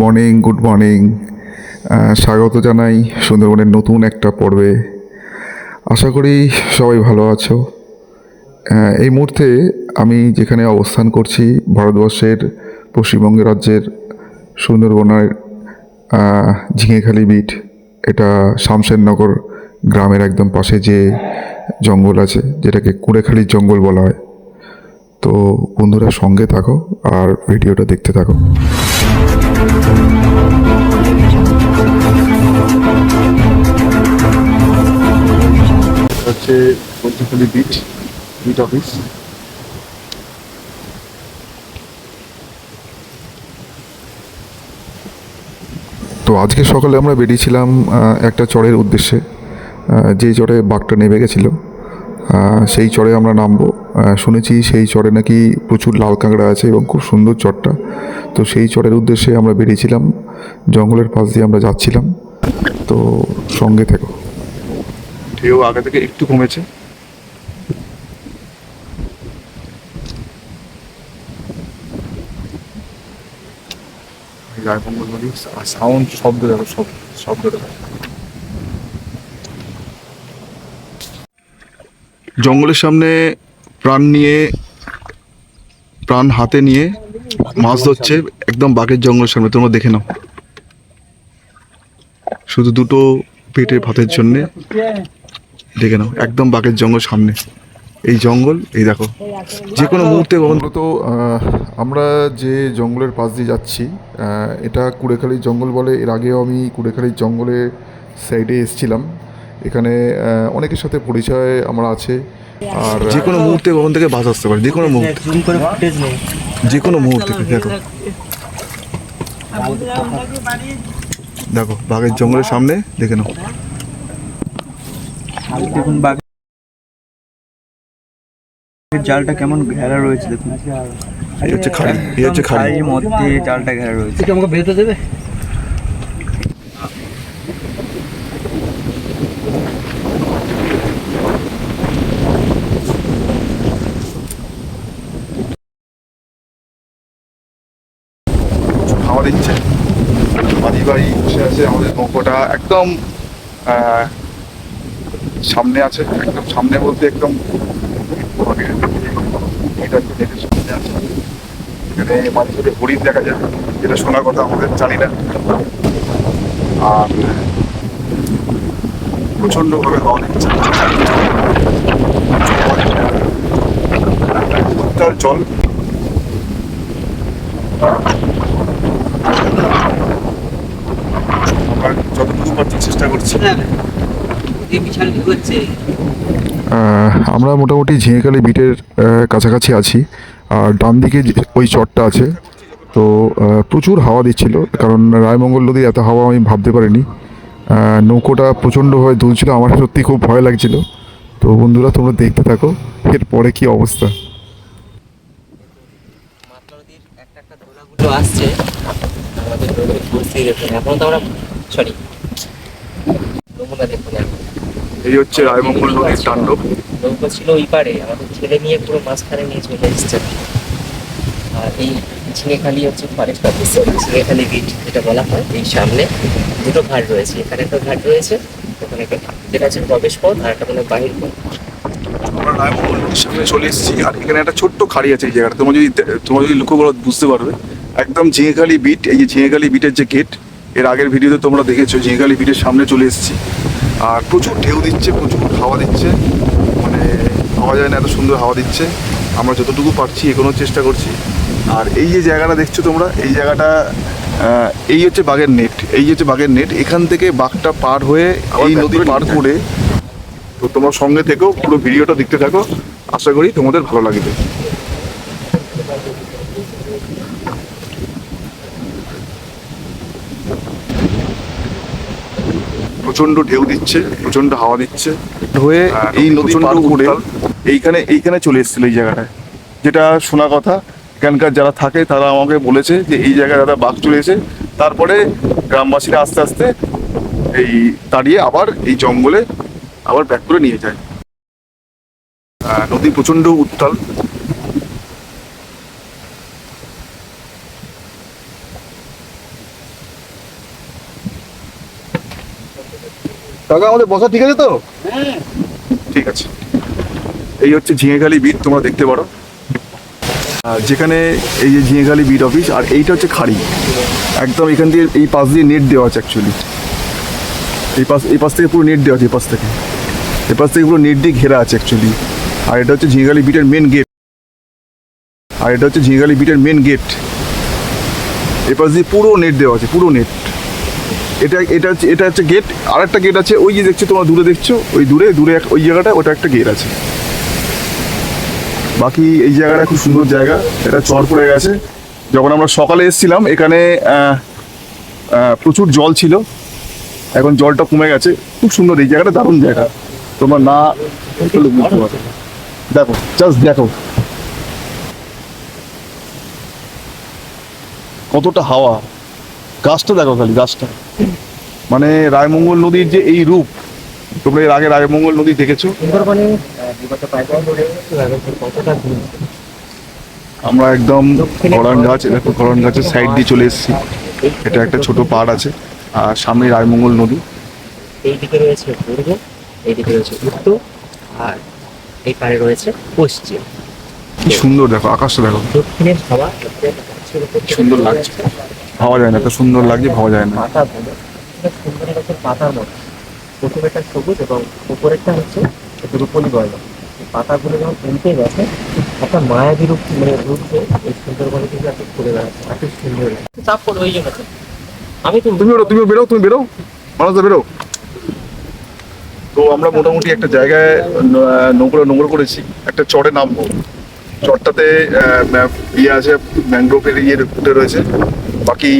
Morning, good morning. স্বাগত জানাই সুন্দরবনের নতুন একটা পর্বে। আশা করি সবাই ভালো আছো। এই মুহূর্তে আমি যেখানে অবস্থান করছি, ভারতবর্ষের পশ্চিমবঙ্গ রাজ্যের সুন্দরবনের ঝিঙেখালি বিট। এটা শামশেরনগর গ্রামের একদম পাশে যে জঙ্গল আছে, যেটাকে কুড়েখালির জঙ্গল বলা হয়। তো বন্ধুরা সঙ্গে থাকো আর ভিডিওটা দেখতে থাকো। হচ্ছে পঞ্চখালি বিচ বিট অফিস তো আজকে সকালে আমরা বেরিয়েছিলাম একটা চড়ের উদ্দেশ্যে। যেই চড়ে বাঘটা নেমে গেছিল সেই চড়ে আমরা নামবো। শুনেছি সেই চরে নাকি প্রচুর লাল কাঁকড়া আছে এবং খুব সুন্দর চরটা। তো সেই চরের উদ্দেশ্যে আমরা বেরিয়েছিলাম, জঙ্গলের পাশ দিয়ে আমরা যাচ্ছিলাম। তো সঙ্গে থেকো। ঢেউ আগে থেকে একটু কমেছে। সাউন্ড শব্দ দেখো, শব্দ শব্দ দেখো। জঙ্গলের সামনে প্রাণ নিয়ে, প্রাণ হাতে নিয়ে মাছ ধরছে একদম বাঘের জঙ্গলের সামনে। তোমরা দেখে নাও। শুধু দুটো পেটের ভাতের জন্যে। দেখে নাও, একদম বাঘের জঙ্গল সামনে। এই জঙ্গল, এই দেখো। যে কোনো মুহূর্তে মূলত আমরা যে জঙ্গলের পাশ দিয়ে যাচ্ছি এটা কুড়েখালির জঙ্গল বলে। এর আগেও আমি কুড়েখালির জঙ্গলের সাইডে এসেছিলাম। এখানে অনেকের সাথে পরিচয় আমার আছে। আর যে কোনো মুহূর্তে ওখান থেকে বাস আসতে পারে যে কোনো মুহূর্তে। জুম করে ফুটেজ নেই। যে কোনো মুহূর্তে দেখো। দেখো বাঘের জঙ্গলের সামনে দেখে নাও। দেখুন বাঘের জালটা কেমন ঘেরা রয়েছে দেখুন। এই হচ্ছে খাড়ি এই হচ্ছে খাড়ি খাড়ির মধ্যে জালটা ঘেরা রয়েছে। আমাকে বেরোতে দেবে হাওয়া দিচ্ছে মাদি বাড়ি বসে আছে নৌকোটা একদম সামনে আছে, একদম সামনে বলতে একদম এটা একটু মাঝে হরিণ দেখা যায়, যেটা শোনার কথা আমাদের জানি না। আর প্রচণ্ড ভাবে হাওয়া উত্তাল জল আমরা যতটুকু পারছি চেষ্টা করছি। আমরা মোটামুটি ঝিঙেকালি বিটের কাছাকাছি আছি। আর ডান দিকে যে ওই চটটা আছে তো প্রচুর হাওয়া দিচ্ছিল কারণ রায়মঙ্গল নদী এত হাওয়া আমি ভাবতে পারিনি। নৌকোটা প্রচণ্ডভাবে দুলছিল আমার সত্যি খুব ভয় লাগছিল। তো বন্ধুরা তোমরা দেখতে থাকো এরপরে কি অবস্থা। নদীর আসছে। আমাদের নদীর এখন তো আমরা সরি। এই হচ্ছে রায়মঙ্গল নদীর তাণ্ডব নৌকা ছিল ওই পারে আমাদের ছেলে নিয়ে পুরো মাঝখানে নিয়ে চলে এসছে। আর এই ঝিঙেখালি হচ্ছে ফরেস্ট অফিস ঝিঙেখালি বিট যেটা বলা হয় এই সামনে দুটো ঘাট রয়েছে। এখানে একটা ঘাট রয়েছে ওখানে একটা যেটা হচ্ছে প্রবেশ পথ আর একটা মানে বাহির পথ। আমরা রায়মঙ্গল সামনে চলে এসেছি আর এখানে একটা ছোট্ট খাড়ি আছে এই জায়গাটা। তোমরা যদি তোমরা যদি লক্ষ্য করো বুঝতে পারবে। একদম ঝিঙেখালি বিট এই যে ঝিঙেখালি বিটের যে গেট এর আগের ভিডিওতে তোমরা দেখেছ ঝিঙেখালি বিটের সামনে চলে এসেছি। আর প্রচুর ঢেউ দিচ্ছে প্রচুর হাওয়া দিচ্ছে। মানে পাওয়া যায় না এত সুন্দর হাওয়া দিচ্ছে। আমরা যতটুকু পারছি এগোনোর চেষ্টা করছি। আর এই যে জায়গাটা দেখছ তোমরা এই জায়গাটা এই হচ্ছে বাঘের নেট। এই হচ্ছে বাঘের নেট এখান থেকে বাঘটা পার হয়ে এই নদী পার করে তো তোমার সঙ্গে থেকেও পুরো ভিডিওটা দেখতে থাকো। আশা করি তোমাদের ভালো লাগবে। প্রচণ্ড ঢেউ দিচ্ছে প্রচণ্ড হাওয়া দিচ্ছে। হয়ে এই নদী পার করে এইখানে এইখানে চলে এসেছিল এই জায়গাটায় যেটা শোনা কথা এখানকার যারা থাকে তারা আমাকে বলেছে যে এই জায়গায় দাদা বাঘ চলে এসে তারপরে গ্রামবাসীরা আস্তে আস্তে এই দাঁড়িয়ে আবার এই জঙ্গলে আবার ব্যাক করে নিয়ে যায়। নদী প্রচণ্ড উত্তাল। কাকা আমাদের বসা ঠিক আছে তো? ঠিক আছে। এই হচ্ছে ঝিঙেখালি বিট তোমরা দেখতে পারো। আর যেখানে এই যে ঝিঙেখালি বিট অফিস আর এইটা হচ্ছে খাড়ি। একদম এখান দিয়ে এই পাশ দিয়ে নেট দেওয়া আছে অ্যাকচুয়ালি এই পাশ এই পাশ থেকে পুরো নেট দেওয়া আছে এই পাশ থেকে। এই পাশ থেকে পুরো নেট দিয়ে ঘেরা আছে অ্যাকচুয়ালি আর এটা হচ্ছে ঝিঙেখালি বিটের মেন গেট আর এটা হচ্ছে ঝিঙেখালি বিটের মেন গেট এই পাশ দিয়ে পুরো নেট দেওয়া আছে পুরো নেট এটা এটা হচ্ছে এটা হচ্ছে গেট আর একটা গেট আছে, ওই যে দেখছ তোমরা দূরে দেখছ, ওই দূরে দূরে এক- ওই জায়গাটা, ওটা একটা গেট আছে। বাকি এই জায়গাটা খুব সুন্দর জায়গা, এটা চর পড়ে গেছে। যখন আমরা সকালে এসেছিলাম, এখানে প্রচুর জল ছিল। এখন জলটা কমে গেছে। খুব সুন্দর, এই জায়গাটা দারুণ জায়গা। তোমরা না। দেখো জাস্ট দেখো। কতটা হাওয়া। গাছটা দেখো খালি গাছটা। মানে রায়মঙ্গল নদীর যে এই রূপ তোমরা এর আগে রায়মঙ্গল নদী দেখেছ? আমরা একদম গড়ান গাছ দেখো গড়ান গাছের সাইড দিয়ে চলে এসেছি। এটা একটা ছোট পাড় আছে আর সামনে রায়মঙ্গল নদী। এইদিকে রয়েছে পূর্ব এইদিকে রয়েছে উত্তর আর এই পারে রয়েছে পশ্চিম। কি সুন্দর দেখো আকাশটা দেখো। দক্ষিণের হাওয়া সুন্দর লাগছে। ভাবা যায় না এত সুন্দর লাগছে ভাবা যায় না। পাতা সুন্দর গাছের পাতার মতো। প্রথমেরটা সবুজ এবং উপরেরটা হচ্ছে একটু রূপলি বর্ণ এই পাতাগুলো যখন উল্টে গেছে একটা মায়াবী রূপ মানে রূপে এই সুন্দরবনে কিন্তু এত ঘুরে বেড়াচ্ছে এত সুন্দর চাপ পড়ো ওই জন্য। তো। আমি তুমি বেরো তুমি বেরো তুমি বেরো। মানুষ বেরো। তো আমরা মোটামুটি একটা জায়গায় নোংরা নোংরা করেছি। একটা চরে নামবো। চরটাতে ইয়ে আছে ম্যানগ্রোভের ইয়ে ফুটে রয়েছে। বাকি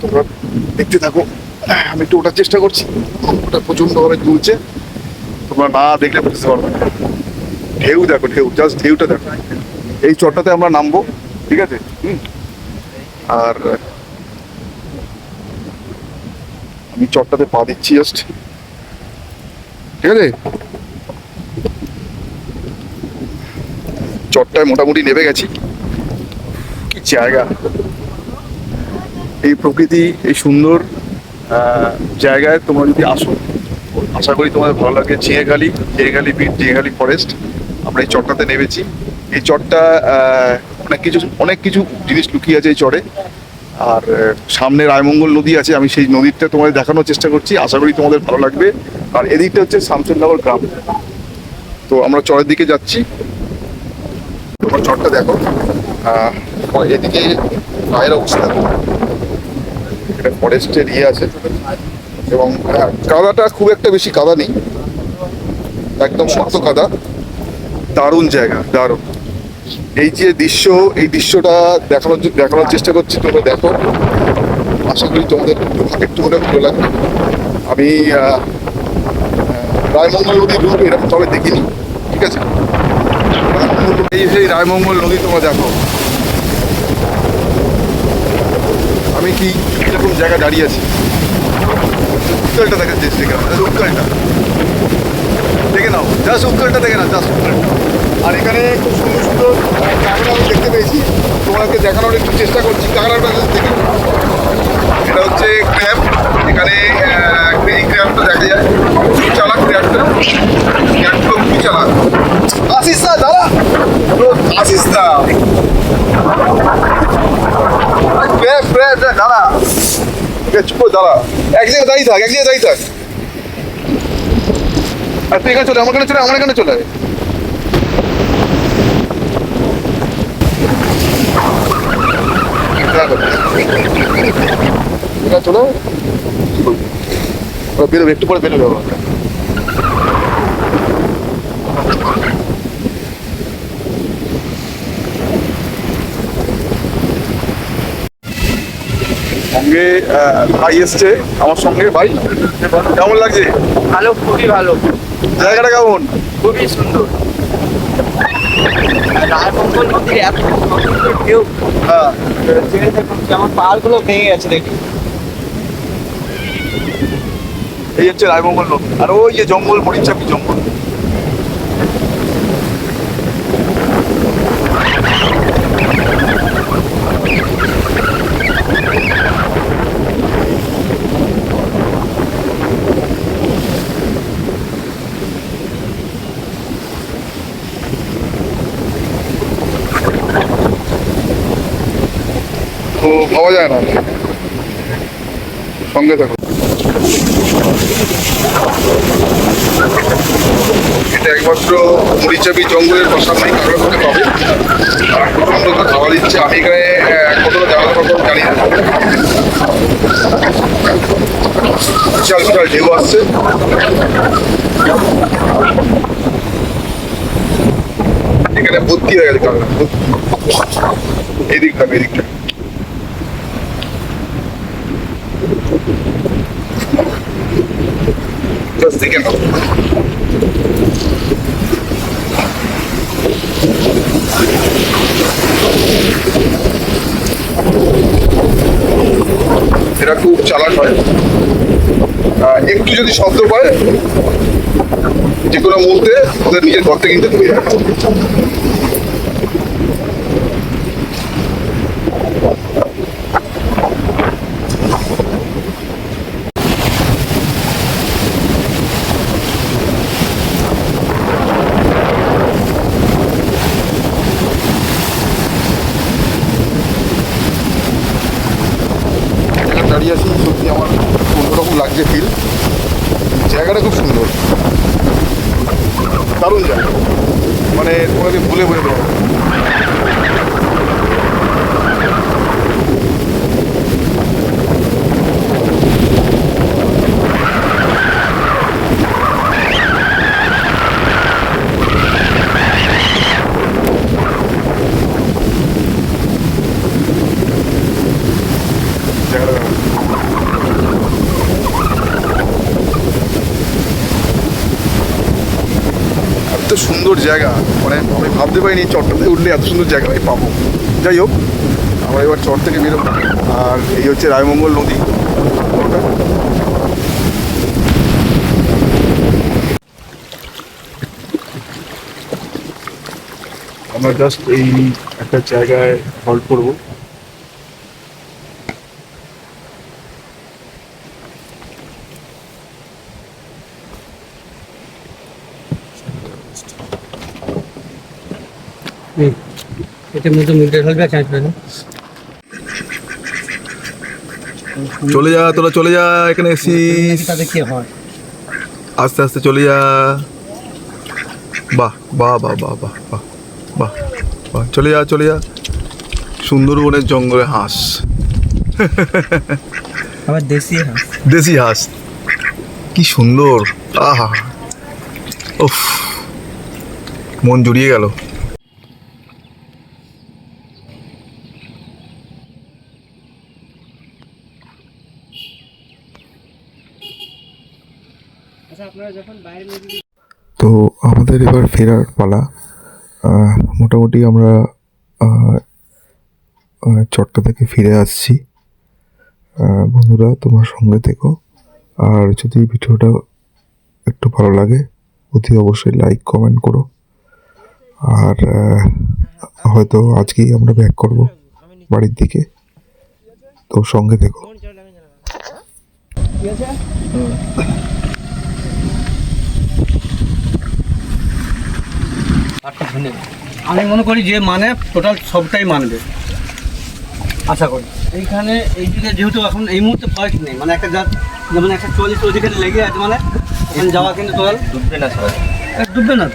তোমরা দেখতে থাকো। আমি একটু ওঠার চেষ্টা করছি। ওটা প্রচন্ডভাবে দুলছে। তোমরা না দেখলে বুঝতে পারবে না। ঢেউ দেখো, ঢেউ জাস্ট ঢেউটা দেখো। এই চরটাতে আমরা নামবো, ঠিক আছে? হুম। আর, আমি চটটাতে পা দিচ্ছি জাস্ট ঠিক আছে? চটটায় মোটামুটি নেমে গেছি। জায়গা। এই প্রকৃতি, এই সুন্দর জায়গায় তোমরা যদি আসো, আশা করি তোমাদের ভালো লাগে জিয়েখালি জিয়েখালি বিট জিয়েখালি ফরেস্ট আমরা এই চটটাতে নেমেছি। এই চটটা অনেক কিছু অনেক কিছু জিনিস লুকিয়ে আছে এই চরে। আর সামনে রায়মঙ্গল নদী আছে, আমি সেই নদীটা তোমাদের দেখানোর চেষ্টা করছি। আশা করি তোমাদের ভালো লাগবে। আর এদিকটা হচ্ছে শামসুরনগর গ্রাম। তো আমরা চরের দিকে যাচ্ছি। তোমার চরটা দেখো। এদিকে গায়ের অবস্থা। দেখো। এটা ফরেস্টের ইয়ে আছে। এবং আহ, কাদাটা খুব একটা বেশি কাদা নেই। একদম শক্ত কাদা। দারুণ জায়গা দারুণ। এই যে দৃশ্য এই দৃশ্যটা দেখানোর দেখানোর চেষ্টা করছি তোমরা দেখো। আশা করি তোমাদের একটু- হলেও ভালো লাগবে। আমি রায়মঙ্গল নদীর রূপ এরকম তবে দেখিনি ঠিক আছে? এই সেই রায়মঙ্গল নদী তোমরা দেখো। আমি কি এরকম জায়গা দাঁড়িয়ে আছি? উত্তরটা দেখা যাচ্ছে সেখানে উত্তরটা। দেখে নাও জাস্ট উত্তরটা দেখে নাও জাস্ট উত্তরটা। আর এখানে খুব সুন্দর সুন্দর কাঁকড়া আমি দেখতে পেয়েছি। তোমাকে দেখানোর একটু চেষ্টা করছি কাঁকড়াটা দেখে এটা হচ্ছে ক্র্যাব এখানে এই ক্র্যাবটা দেখা যায়। খুব চালাক ক্র্যাবটা ক্র্যাবগুলো খুবই চালাক আসিস না দাঁড়া। আসিস না ক্র্যাব ক্র্যাব দাঁড়া ঠিক আছে, চুপ দাঁড়া। এক জায়গায় দাঁড়িয়ে থাক, এক জায়গায় দাঁড়িয়ে থাক। আর তুই এখানে চলে আমার এখানে চলে আমার এখানে চলে। চলে। বেরোবে, একটু পরে বেরোবে ভাই এসছে আমার সঙ্গে। ভাই কেমন লাগছে? ভালো খুবই ভালো। জায়গাটা কেমন? খুবই সুন্দর। রায়মঙ্গল নদীর এত সুন্দর ঢেউ হ্যাঁ। যেমন পাহাড়গুলো ভেঙে গেছে দেখি এই হচ্ছে রায়মঙ্গল নদী আর ওই যে জঙ্গল মরিচাপি জঙ্গল? ভাবা যায় না। সঙ্গে থাকো এটা একমাত্র মরিচাবি জঙ্গলের পাশাপাশি কারোর কাছে পাবে। আর প্রচণ্ড তো খাওয়া দিচ্ছে। আমি এখানে কতটা জানা কত জানি না। বিশাল বিশাল ঢেউ আসছে। এখানে ভর্তি হয়ে গেছে কারণ এদিকটা এদিকটা। দেখে নাও। এরা খুব চালাক হয়। একটু যদি শব্দ পায়, যে কোনো মুহূর্তে ওদের নিজের ঘর থেকে কিন্তু ঢুকে জায়গায় দাঁড়িয়ে আছি সত্যি আমার লাগছে ফিল জায়গাটা খুব সুন্দর। দারুণ জায়গা। মানে কোনোদিন ভুলে ভুলে দেবো জায়গাটা দারুণ। এত সুন্দর জায়গা মানে আমি ভাবতে পারিনি চটটাতে উঠলে এত সুন্দর জায়গা আমি পাবো। যাই হোক, আমরা এবার চট থেকে বেরোব। আর এই হচ্ছে রায়মঙ্গল নদী। আমরা জাস্ট এই একটা জায়গায় হল্ট করব। মধ্যে চলে যা তোরা চলে যা এখানে এসিস তাদের কি হয়? আস্তে আস্তে চলে যা। বাহ বাহ বাহ বাহ বাহ বাহ বাহ বাহ চলে যা চলে যা। সুন্দরবনের জঙ্গলে হাঁস। আবার দেশি হাঁস। দেশি হাঁস। কি সুন্দর। আহা। উফ মন জুড়িয়ে গেল আচ্ছা আপনারা যখন বাইরে নদী তো আমাদের এবার ফেরার পালা। মোটামুটি আমরা চট্টা থেকে ফিরে আসছি। বন্ধুরা তোমার সঙ্গে থেকো। আর যদি ভিডিওটা একটু ভালো লাগে অতি অবশ্যই লাইক কমেন্ট করো। আর হয়তো আজকেই আমরা ব্যাক করব বাড়ির দিকে। তো সঙ্গে থেকো। আমি মনে করি যে মানে টোটাল সবটাই মানবে। আশা করি। এইখানে এই দিকে যেহেতু এখন এই মুহূর্তে ফরেস্ট নেই মানে একটা জাত যেমন একটা চল্লিশ ওদিকে লেগে আছে মানে ওখানে যাওয়া কিন্তু টোটাল ডুববে না সবাই। ডুববে না